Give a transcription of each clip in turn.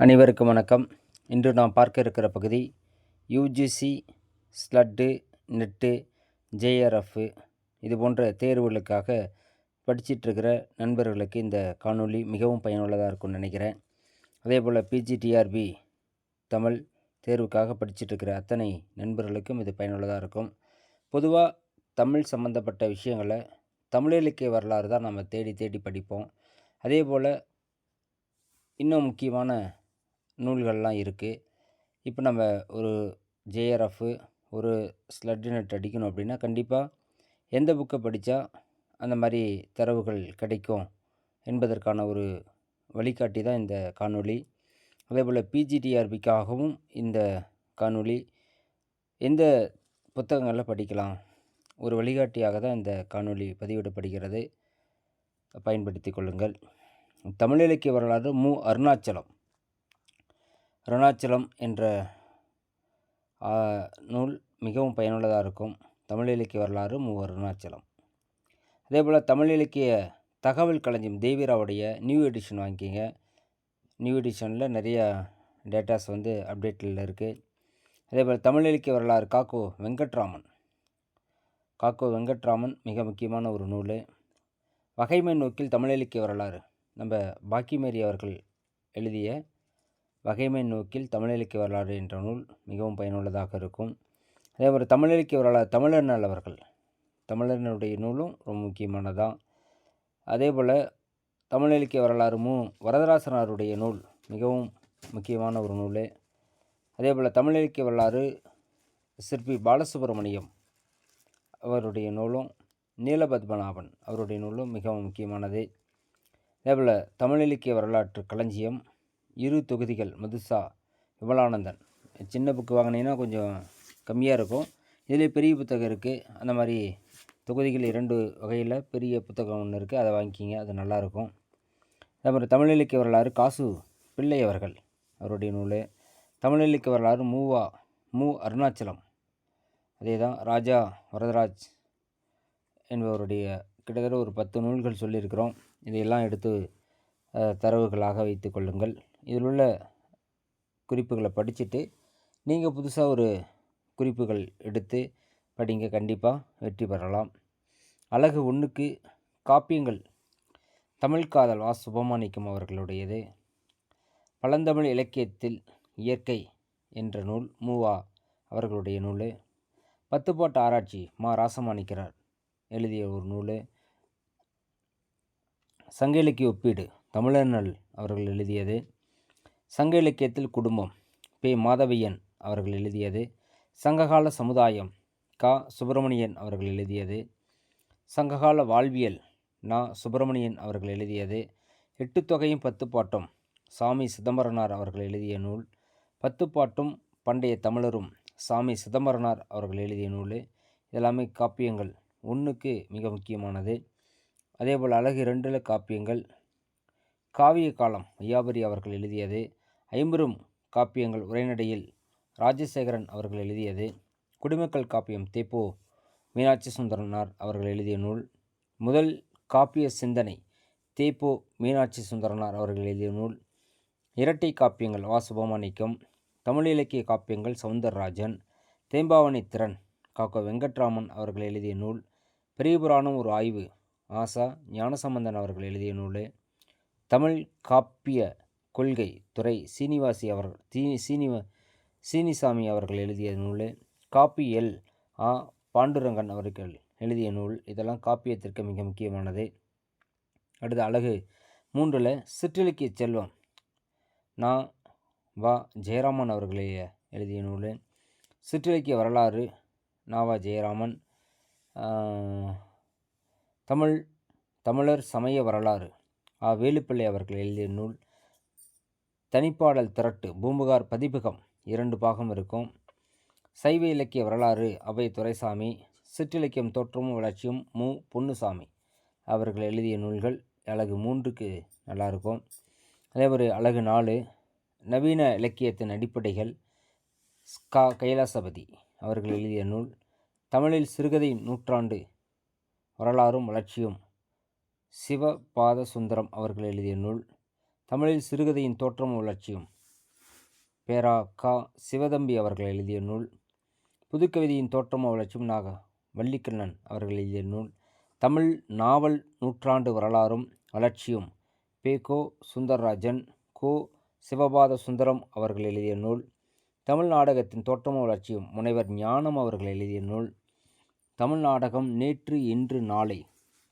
அனைவருக்கும் வணக்கம். இன்று நாம் பார்க்க இருக்கிற பகுதி யூஜிசி ஸ்லட்டு நெட்டு ஜேஆர்எஃப் இது போன்ற தேர்வுகளுக்காக படிச்சிட்ருக்கிற நண்பர்களுக்கு இந்த காணொளி மிகவும் பயனுள்ளதாக இருக்கும்னு நினைக்கிறேன். அதே போல் பிஜிடிஆர்பி தமிழ் தேர்வுக்காக படிச்சிட்ருக்கிற அத்தனை நண்பர்களுக்கும் இது பயனுள்ளதாக இருக்கும். பொதுவாக தமிழ் சம்மந்தப்பட்ட விஷயங்களை தமிழ் இலக்கிய வரலாறு தான் நம்ம தேடி தேடி படிப்போம். அதே போல் இன்னும் முக்கியமான நூல்கள்லாம் இருக்குது இப்போ நம்ம ஒரு ஜேஆர்எஃப் ஒரு ஸ்லட் நெட் அடிக்கணும் அப்படின்னா கண்டிப்பாக எந்த புக்கை படித்தா அந்த மாதிரி தரவுகள் கிடைக்கும் என்பதற்கான ஒரு வழிகாட்டி தான் இந்த காணொளி. அதே போல் பிஜிடிஆர்பிக்காகவும் இந்த காணொளி. எந்த புத்தகங்களில் படிக்கலாம்? ஒரு வழிகாட்டியாக தான் இந்த காணொளி பதிவிடப்படுகிறது. பயன்படுத்தி கொள்ளுங்கள். தமிழ் இலக்கிய வரலாறு மு. அருணாச்சலம். அருணாச்சலம் என்ற நூல் மிகவும் பயனுள்ளதாக இருக்கும். தமிழ் இலக்கிய வரலாறு மு அருணாச்சலம். அதே போல் தமிழ் இலக்கிய தகவல் களஞ்சியம் தேவிராவுடைய நியூ எடிஷன் வாங்கிக்கிங்க. நியூ எடிஷனில் நிறைய டேட்டாஸ் வந்து அப்டேட்டில் இருக்குது அதே போல் தமிழ் இலக்கிய வரலாறு காக்கோ வெங்கட்ராமன். காக்கோ வெங்கட்ராமன் மிக முக்கியமான ஒரு நூல். வகைமை நோக்கில் தமிழ் இலக்கிய வரலாறு. நம்ம பாக்கிமேரி அவர்கள் எழுதிய வகைமை நோக்கில் தமிழ் இலக்கிய வரலாறு என்ற நூல் மிகவும் பயனுள்ளதாக இருக்கும். அதே மாதிரி தமிழ் இலக்கிய வரலாறு தமிழர்னால் அவர்கள். தமிழர்னுடைய நூலும் ரொம்ப முக்கியமானதான் அதே போல் தமிழ் இலக்கிய வரலாறு மு வரதராசனாருடைய நூல் மிகவும் முக்கியமான ஒரு நூல். அதே போல் தமிழ் இலக்கிய வரலாறு சிற்பி பாலசுப்ரமணியம் அவருடைய நூலும் நீலபத்மநாபன் அவருடைய நூலும் மிகவும் முக்கியமானது. அதேபோல் தமிழ் இலக்கிய வரலாற்று களஞ்சியம் இரு தொகுதிகள் மதுசா விமலானந்தன். சின்ன புக்கு வாங்கினீங்கன்னா கொஞ்சம் கம்மியாக இருக்கும். இதிலே பெரிய புத்தகம் இருக்குது அந்த மாதிரி தொகுதிகள் இரண்டு வகையில் பெரிய புத்தகம் ஒன்று இருக்குது அதை வாங்கிக்கிங்க அது நல்லாயிருக்கும் அதே மாதிரி தமிழ் இலக்கிய வரலாறு காசு பிள்ளை அவர்கள் அவருடைய நூல். தமிழ் இலக்கிய வரலாறு மூவா மு அருணாச்சலம். அதே தான் ராஜா வரதராஜ் என்பவருடைய கிட்டத்தட்ட ஒரு பத்து நூல்கள் சொல்லியிருக்கிறோம். இதையெல்லாம் எடுத்து தரவுகளாக வைத்து கொள்ளுங்கள். இதில் உள்ள குறிப்புகளை படிச்சுட்டு நீங்கள் புதுசாக ஒரு குறிப்புகள் எடுத்து படிங்க. கண்டிப்பாக வெற்றி பெறலாம். அழகு ஒன்றுக்கு காப்பியங்கள். தமிழ் காதல் வா சுபமாணிக்கம் அவர்களுடையது. பழந்தமிழ் இலக்கியத்தில் இயற்கை என்ற நூல் மூவா அவர்களுடைய நூல். பத்துப்பாட்டு ஆராய்ச்சி மா. ராசமாணிக்கிறார் எழுதிய ஒரு நூல். சங்க இலக்கிய ஒப்பீடு தமிழர்நல் அவர்கள் எழுதியது. சங்க இலக்கியத்தில் குடும்பம். பே. மாதவியன் அவர்கள் எழுதியது. சங்ககால சமுதாயம் கா. சுப்பிரமணியன் அவர்கள் எழுதியது. சங்ககால வாழ்வியல் நா. சுப்பிரமணியன் அவர்கள் எழுதியது. எட்டு தொகையும் பத்து பாட்டும் சாமி சிதம்பரனார் அவர்கள் எழுதிய நூல். பத்து பாட்டும் பண்டைய தமிழரும் சாமி சிதம்பரனார் அவர்கள் எழுதிய நூல். இதெல்லாமே காப்பியங்கள். ஒன்றுக்கு மிக முக்கியமானது. அதேபோல் அழகு ரெண்டில் காப்பியங்கள். காவிய காலம் ஐயாபுரி அவர்கள் எழுதியது. ஐம்பெரும் காப்பியங்கள் உரைநடையில் ராஜசேகரன் அவர்கள் எழுதியது. குடிமக்கள் காப்பியம் தேப்போ மீனாட்சி சுந்தரனார் அவர்கள் எழுதிய நூல். முதல் காப்பிய சிந்தனை தேப்போ மீனாட்சி சுந்தரனார் அவர்கள் எழுதிய நூல். இரட்டை காப்பியங்கள் வா சுபமாணிக்கம் தமிழ் இலக்கிய காப்பியங்கள் சவுந்தரராஜன். தேம்பாவணி திறன் காக்கோ வெங்கட்ராமன் அவர்கள் எழுதிய நூல். பெரியபுராணம் ஒரு ஆய்வு. ஆசா ஞானசம்பந்தன் அவர்கள் எழுதிய நூல். தமிழ் காப்பிய கொள்கை துறை சீனிவாசி அவர்கள் தீ சீனிவ சீனிசாமி அவர்கள் எழுதிய நூல் காப்பியல் ஆ. பாண்டுரங்கன் அவர்கள் எழுதிய நூல். இதெல்லாம் காப்பியத்திற்கு மிக முக்கியமானது. அடுத்த அழகு மூன்றில் சிற்றிலக்கிய செல்வம். நான் வா. ஜெயராமன் அவர்களே எழுதிய நூல். சிற்றிலக்கிய வரலாறு நாவா ஜெயராமன். தமிழ் தமிழர் சமய வரலாறு. ஆ வேலுப்பிள்ளை அவர்கள் எழுதிய நூல் தனிப்பாடல் திரட்டு பூம்புகார் பதிப்பகம் இரண்டு பாகம் இருக்கும். சைவ இலக்கிய வரலாறு அவை துரைசாமி சிற்றிலக்கியம் தோற்றமும் வளர்ச்சியும் மு. பொன்னுசாமி அவர்கள் எழுதிய நூல்கள். அழகு மூன்றுக்கு நல்லாயிருக்கும் அதே ஒரு அழகு நாலு நவீன இலக்கியத்தின் அடிப்படைகள் ஸ்கா கைலாசபதி அவர்கள் எழுதிய நூல். தமிழில் சிறுகதை நூற்றாண்டு வரலாறும் வளர்ச்சியும் சிவபாத சுந்தரம் அவர்கள் எழுதிய நூல் தமிழில் சிறுகதையின் தோற்றமும் வளர்ச்சியும் பேரா கா. சிவதம்பி அவர்கள் எழுதிய நூல் புதுக்கவிதையின் தோற்றமும் வளர்ச்சியும் நாக வள்ளிக்கண்ணன் அவர்கள் எழுதிய நூல் தமிழ் நாவல் நூற்றாண்டு வரலாறும் வளர்ச்சியும் பே. கோ. சுந்தரராஜன் கோ. சிவபாத சுந்தரம் அவர்கள் எழுதிய நூல் தமிழ் நாடகத்தின் தோற்றமும் வளர்ச்சியும் முனைவர் ஞானம் அவர்கள் எழுதிய நூல் தமிழ் நாடகம் நேற்று இன்று நாளை.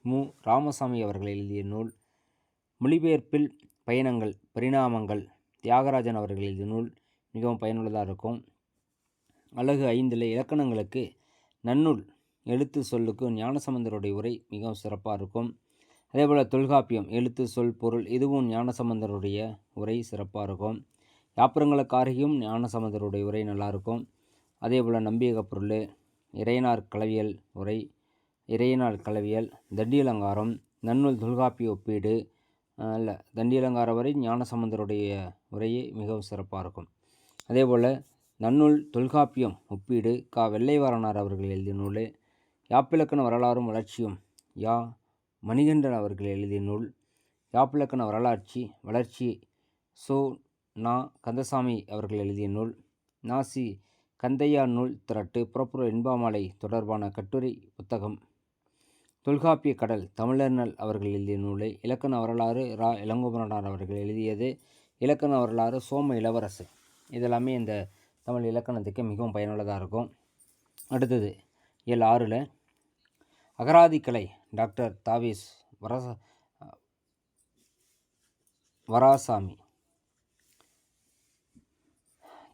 மு. ராமசாமி அவர்கள் எழுதிய நூல் மொழிபெயர்ப்பில் பயணங்கள் பரிணாமங்கள் தியாகராஜன் அவர்கள் எழுதிய நூல் மிகவும் பயனுள்ளதாக இருக்கும். அழகு ஐந்தில் இலக்கணங்களுக்கு நன்னூல் எழுத்து சொல்லுக்கு ஞானசம்பந்தருடைய உரை மிகவும் சிறப்பாக இருக்கும். அதேபோல் தொல்காப்பியம் எழுத்து சொல் பொருள் இதுவும் ஞானசம்பந்தருடைய உரை சிறப்பாக இருக்கும். யாப்புரங்களுக்காரியும் ஞானசம்பந்தருடைய உரை நல்லாயிருக்கும் அதே போல் நம்பியக பொருள் இறையனார் கலவியல் உரை இறையனார் கலவியல் தண்டியலங்காரம் நன்னூல் தொல்காப்பிய ஒப்பீடு இல்லை தண்டியலங்காரம் வரை ஞானசம்பந்தருடைய உரையே மிகவும் சிறப்பாக இருக்கும். அதே போல் நன்னூல் தொல்காப்பியம் ஒப்பீடு கா. வெள்ளைவாரனார் அவர்கள் எழுதிய நூலே யாப்பிலக்கண வரலாறும் வளர்ச்சியும் யா. மணிகண்டன் அவர்கள் எழுதிய நூல் யாப்பிலக்கண வரலாட்சி வளர்ச்சி சோ. நா. கந்தசாமி அவர்கள் எழுதிய நூல் நாசி கந்தையா நூல் திரட்டு புறப்புற இன்பாமலை தொடர்பான கட்டுரை புத்தகம் தொல்காப்பிய கடல் தமிழர்னல் அவர்கள் எழுதிய நூலை இலக்கண வரலாறு ரா. இளங்கோபுரனார் அவர்கள் எழுதியது இலக்கண வரலாறு சோம இளவரசு இதெல்லாமே இந்த தமிழ் இலக்கணத்துக்கு மிகவும் பயனுள்ளதாக இருக்கும். அடுத்தது எல் ஆறில் அகராதிக்கலை டாக்டர் தாவிஸ் வரச வராசாமி.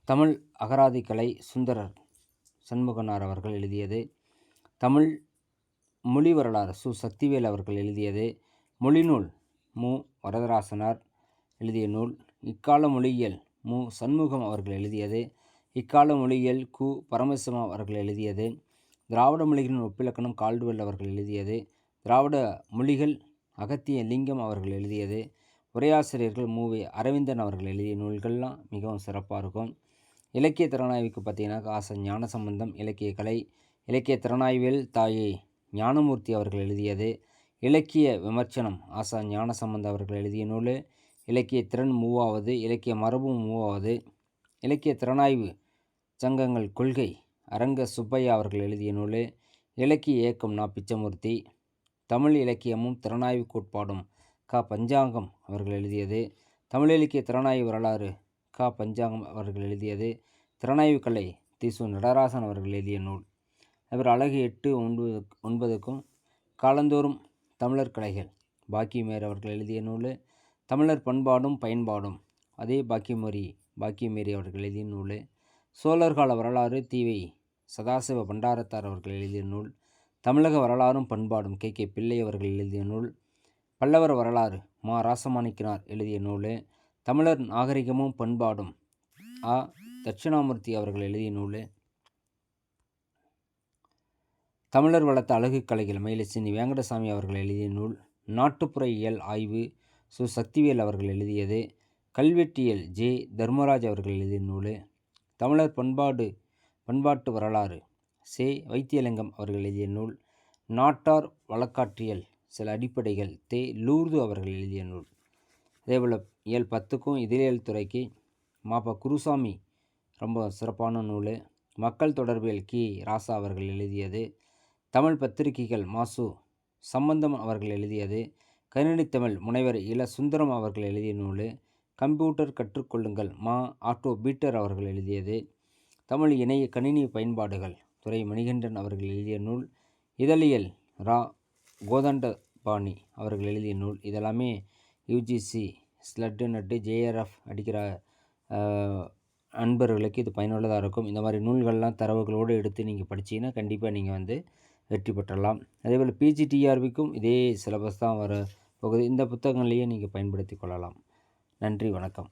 தமிழ் அகராதிக்கலை சுந்தரர் சண்முகனார் அவர்கள் எழுதியது தமிழ் மொழி வரலாறு சு. சக்திவேல் அவர்கள் எழுதியது. மொழிநூல் மு. வரதராசனார் எழுதிய நூல். இக்கால மொழியியல் மு. சண்முகம் அவர்கள் எழுதியது. இக்கால மொழியியல் கு. பரமசிவம் அவர்கள் எழுதியது. திராவிட மொழிகளின் ஒப்பிலக்கணம் கால்டுவெல் அவர்கள் எழுதியது. திராவிட மொழிகள் அகத்திய லிங்கம் அவர்கள் எழுதியது. உரையாசிரியர்கள் மூவி அரவிந்தன் அவர்கள் எழுதிய நூல்கள்லாம் மிகவும் சிறப்பாக இருக்கும். இலக்கிய திறனாய்வுக்கு பார்த்தீங்கன்னா ஆசை ஞான சம்பந்தம் இலக்கிய கலை இலக்கிய திறனாய்வில் தாயை ஞானமூர்த்தி அவர்கள் எழுதியது. இலக்கிய விமர்சனம் ஆசா ஞானசம்பந்த அவர்கள் எழுதிய நூல். இலக்கிய திறன் மூவாவது இலக்கிய மரபும் மூவாவது. இலக்கிய திறனாய்வு சங்கங்கள் கொள்கை அரங்க சுப்பையா அவர்கள் எழுதிய நூல். இலக்கிய இயக்கம் நா. பிச்சமூர்த்தி. தமிழ் இலக்கியமும் திறனாய்வு கோட்பாடும் க. பஞ்சாங்கம் அவர்கள் எழுதியது. தமிழ் இலக்கிய திறனாய்வு வரலாறு க. பஞ்சாங்கம் அவர்கள் எழுதியது. திறனாய்வு கலை திசு நடராசன் அவர்கள் எழுதிய நூல். அவர் அழகு எட்டு ஒன்பது ஒன்பதுக்கும் காலந்தோறும் தமிழர் கலைகள். பாக்கியமேர் அவர்கள் எழுதிய நூல் தமிழர் பண்பாடும் பயன்பாடும். அதே பாக்கியமொழி பாக்கியமேரி அவர்கள் எழுதிய நூல் சோழர்கால வரலாறு தீவை சதாசிவ பண்டாரத்தார் அவர்கள் எழுதிய நூல் தமிழக வரலாறும் பண்பாடும் கே. கே. பிள்ளை அவர்கள் எழுதிய நூல் பல்லவர் வரலாறு மா. ராசமாணிக்கினார் எழுதிய நூல் தமிழர் நாகரிகமும் பண்பாடும். ஆ. தட்சிணாமூர்த்தி அவர்கள் எழுதிய நூல் தமிழர் வளர்த்த அழகு கலைகள் மயிலசினி வேங்கடசாமி அவர்கள் எழுதிய நூல் நாட்டுப்புற இயல் ஆய்வு சு. சக்திவேல் அவர்கள் எழுதியது கல்வெட்டியல் ஜே. தர்மராஜ் அவர்கள் எழுதிய நூல் தமிழர் பண்பாடு பண்பாட்டு வரலாறு சே. வைத்தியலிங்கம் அவர்கள் எழுதிய நூல் நாட்டார் வழக்காற்றியல் சில அடிப்படைகள் தே. லூர்து அவர்கள் எழுதிய நூல். அதேபோல் இயல் பத்துக்கும் இதழியல் துறைக்கு மாப்பா குருசாமி ரொம்ப சிறப்பான நூல். மக்கள் தொடர்பியல் கி. ராசா அவர்கள் எழுதியது தமிழ் பத்திரிகைகள் மாசு சம்பந்தம் அவர்கள் எழுதியது. கணினி தமிழ் முனைவர் இள சுந்தரம் அவர்கள் எழுதிய நூல். கம்ப்யூட்டர் கற்றுக்கொள்ளுங்கள் மா. ஆட்டோ பீட்டர் அவர்கள் எழுதியது. தமிழ் இணைய கணினி பயன்பாடுகள் துறை மணிகண்டன் அவர்கள் எழுதிய நூல். இதழியல் ரா. கோதண்டபாணி அவர்கள் எழுதிய நூல். இதெல்லாமே யூஜிசி ஸ்லட்டு நட்டு ஜேஆர்எஃப் அடிக்கிற அன்பர்களுக்கு இது பயனுள்ளதாக இருக்கும். இந்த மாதிரி நூல்கள்லாம் தரவுகளோடு எடுத்து நீங்கள் படித்தீங்கன்னா கண்டிப்பாக நீங்கள் வந்து வெற்றி பெற்றலாம். அதேபோல் பிஜிடிஆர்பிக்கும் இதே சிலபஸ் தான் வர போகுது. இந்த புத்தகங்களையே நீங்கள் பயன்படுத்தி கொள்ளலாம். நன்றி வணக்கம்.